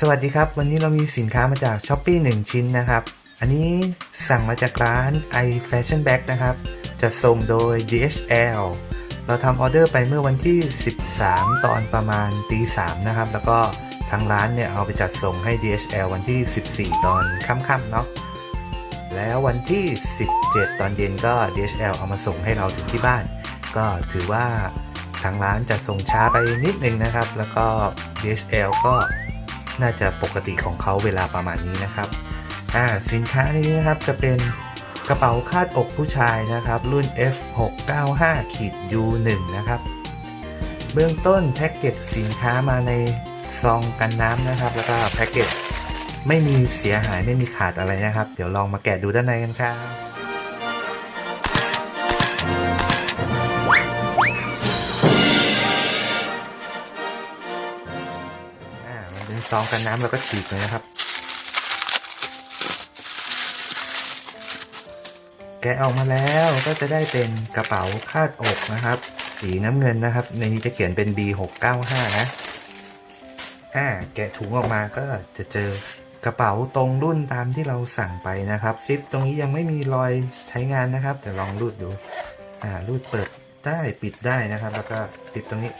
สวัสดีครับ วันนี้เรามีสินค้ามาจาก s h อ p e e 1ชิ้นนะครับ อันนี้สั่งมาจากร้าน i Fashion Bag นะครับ จะส่งโดย DHL เราทำออเดอร์ไปเมื่อวันที่ 13 ตอนประมาณตี3นะครับ แล้วก็ทางร้านเนี่ยเอาไปจัดส่งให้ DHL วันที่ 14 ตอนค่ำๆเนาะแล้ววันที่ 17 ตอนเย็นก็ DHL เอามาส่งให้เราถึงที่บ้าน ก็ถือว่าทางร้านจะส่งช้าไปนิดนึงนะครับ แล้วก็ DHL ก็ น่าจะปกติของเขาเวลาประมาณนี้นะครับอ่าสินค้านี้นะครับจะเป็นกระเป๋าคาดอกผู้ชายนะครับ รุ่น F695 ขีด U1 นะครับ เบื้องต้นแพ็กเกจสินค้ามาในซองกันน้ำนะครับ แล้วก็แพ็กเกจไม่มีเสียหายไม่มีขาดอะไรนะครับ เดี๋ยวลองมาแกะดูด้านในกันครับ เป็นซองกันน้ำแล้วก็ฉีกเลยนะครับ แกะออกมาแล้วก็จะได้เป็นกระเป๋าคาดอกนะครับ สีน้ำเงินนะครับ ในนี้จะเขียนเป็น B695 นะอ่าแกะถุงออกมาก็จะเจอกระเป๋าตรงรุ่นตามที่เราสั่งไปนะครับซิปตรงนี้ยังไม่มีรอยใช้งานนะครับเดี๋ยวลองรูดดูอ่ารูดเปิดได้ปิดได้นะครับ แล้วก็ติดตรงนี้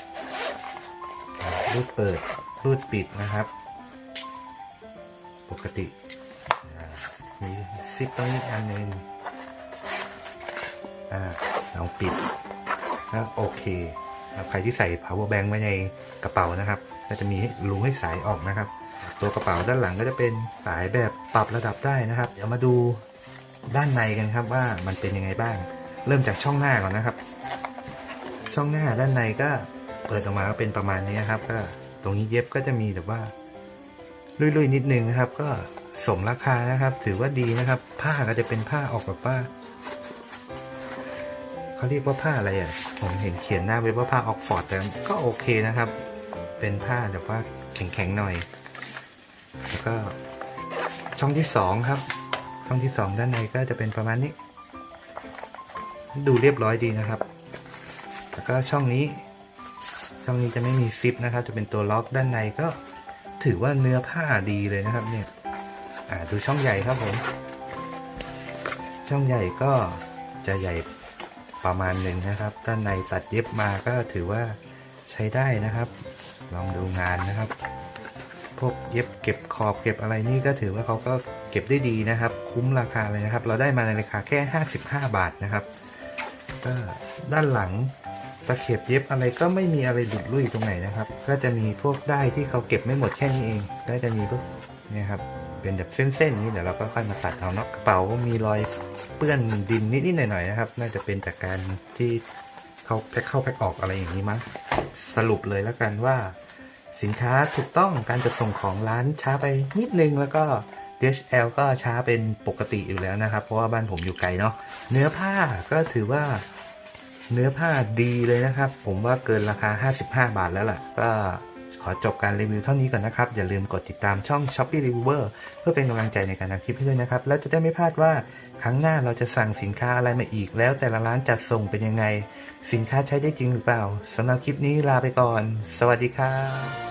รูดเปิด รูดปิดนะครับ ปกติมีซิปตรงนี้อันหนึงอ่าลองปิดก็โอเคใครที่ใส่ power bank ไว้ในกระเป๋านะครับ ก็จะมีรูให้สายออกนะครับ ตัวกระเป๋าด้านหลังก็จะเป็นสายแบบปรับระดับได้นะครับ เดี๋ยวมาดูด้านในกันครับว่ามันเป็นยังไงบ้าง เริ่มจากช่องหน้าก่อนนะครับ ช่องหน้าด้านในก็เปิดออกมาก็เป็นประมาณนี้ครับ ก็ รงนี้เย็บก็จะมีแบบว่าลุยๆนิดนึงนะครับ ก็สมราคานะครับ ถือว่าดีนะครับ ผ้าก็จะเป็นผ้าออกแบบว่าเขาเรียกว่าผ้าอะไรอะ ผมเห็นเขียนหน้าไว้ว่าผ้าออกฟอร์ดแต่ก็โอเคนะครับ เป็นผ้าแบบว่าแข็งๆหน่อย แล้วก็ช่องที่สองครับ ช่องที่สองด้านในก็จะเป็นประมาณนี้ ดูเรียบร้อยดีนะครับ แล้วก็ช่องนี้ ช่องนี้จะไม่มีซิปนะครับ จะเป็นตัวล็อกด้านในก็ถือว่าเนื้อผ้าดีเลยนะครับเนี่ยดูช่องใหญ่ครับผม ช่องใหญ่ก็จะใหญ่ประมาณหนึ่งนะครับ ด้านในตัดเย็บมาก็ถือว่าใช้ได้นะครับ ลองดูงานนะครับ พวกเย็บเก็บขอบเก็บอะไรนี่ก็ถือว่าเขาก็เก็บได้ดีนะครับ คุ้มราคาเลยนะครับ เราได้มาในราคาแค่ 55 บาทนะครับ ก็ด้านหลัง ตะเข็บเย็บอะไรก็ไม่มีอะไรดุดรุ่ยตรงไหนนะครับ ก็จะมีพวกได้ที่เขาเก็บไม่หมดแค่นี้เอง ก็จะมีพวกเนี่ยครับเป็นแบบเส้นๆนี้เดี๋ยวเราก็ค่อยมาตัดเอาเนาะกระเป๋ามีรอยเปื้อนดินนิดๆหน่อยๆนะครับ น่าจะเป็นจากการที่เขาแพ็คเข้าแพ็คออกอะไรอย่างนี้มั้งสรุปเลยแล้วกันว่า สินค้าถูกต้องการจัดส่งของร้านช้าไปนิดนึงแล้วก็ DHL ก็ช้าเป็นปกติอยู่แล้วนะครับ เพราะว่าบ้านผมอยู่ไกลเนาะเนื้อผ้าก็ถือว่า เนื้อผ้าดีเลยนะครับ ผมว่าเกินราคา 55 บาทแล้วล่ะ ก็ขอจบการรีวิวเท่านี้ก่อนนะครับ อย่าลืมกดติดตามช่อง Shopee Reviewer เพื่อเป็นกำลังใจในการทำคลิปให้ด้วยนะครับ แล้วจะได้ไม่พลาดว่าครั้งหน้าเราจะสั่งสินค้าอะไรมาอีก แล้วแต่ละร้านจัดส่งเป็นยังไง สินค้าใช้ได้จริงหรือเปล่าสำหรับคลิปนี้ลาไปก่อน สวัสดีครับ